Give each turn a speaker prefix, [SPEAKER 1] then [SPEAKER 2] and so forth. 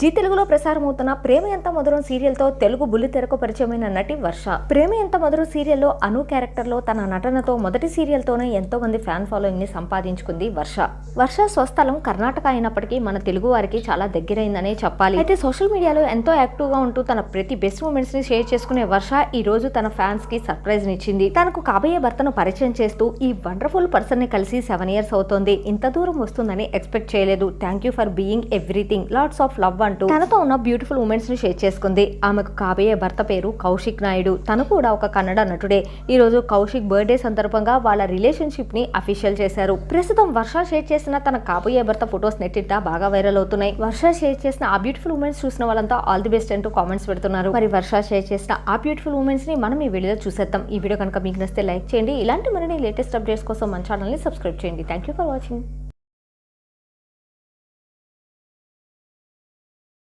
[SPEAKER 1] G తెలుగులో ప్రసారమవుతున్న ప్రేమ ఎంత మధురం సీరియల్తో తెలుగు బుల్లితెరకు పరిచయమైన నటి వర్ష. ప్రేమ ఎంత మధురం సీరియల్లో అను క్యారెక్టర్లో తన నటనతో మొదటి సీరియల్తోనే ఎంతో మంది ఫ్యాన్ ఫాలోయింగ్ని సంపాదించుకుంది వర్ష. వర్ష స్వస్థలం కర్ణాటక అయినప్పటికీ మన తెలుగు వారికి చాలా దగ్గరైందనే చెప్పాలి. అయితే సోషల్ మీడియాలో ఎంతో యాక్టివ్గా ఉంటూ తన ప్రతి బెస్ట్ మూమెంట్స్ని షేర్ చేసుకునే వర్ష ఈ రోజు తన ఫ్యాన్స్కి సర్ప్రైజ్ నిచ్చింది తనకు కాబోయే భర్తను పరిచయం చేస్తూ ఈ వండర్ఫుల్ పర్సన్ని కలిసి సెవెన్ ఇయర్స్ అవుతోంది. ఇంత దూరం వస్తుందని ఎక్స్పెక్ట్ చేయలేదు. Thank you for being everything. Lots of love అంటూ తనతో ఉన్న బ్యూటిఫుల్ ఉమెన్స్ని షేర్ చేసుకుంది. ఆమెకు కాబోయే భర్త పేరు కౌశిక్ నాయుడు. తను కూడా ఒక కన్నడ నటుడే. ఈ రోజు కౌశిక్ బర్త్డే సందర్భంగా వాళ్ళ రిలేషన్షిప్ని అఫీషియల్ చేశారు. ప్రస్తుతం వర్ష షేర్ చేసిన తన కాబోయే భర్త ఫొటోస్ నెట్టింట బాగా వైరల్ అవుతున్నాయి. వర్ష షేర్ చేసిన ఆ బ్యూటిఫుల్ ఉమెన్స్ చూసిన వాళ్ళంతా ఆల్ ది బెస్ట్ అంటూ కామెంట్స్ పెడుతున్నారు. మరి వర్ష షేర్ చేసిన ఆ బ్యూటిఫుల్ ఉమెన్స్ని మనం ఈ వీడియోలో చూసేద్దాం. ఈ వీడియో కనుక మీకు నచ్చితే లైక్ చేయండి. ఇలాంటి మరిన్ని లేటెస్ట్ అప్డేట్స్ కోసం మన ఛానల్ని సబ్స్క్రైబ్ చేయండి. Thank you for watching.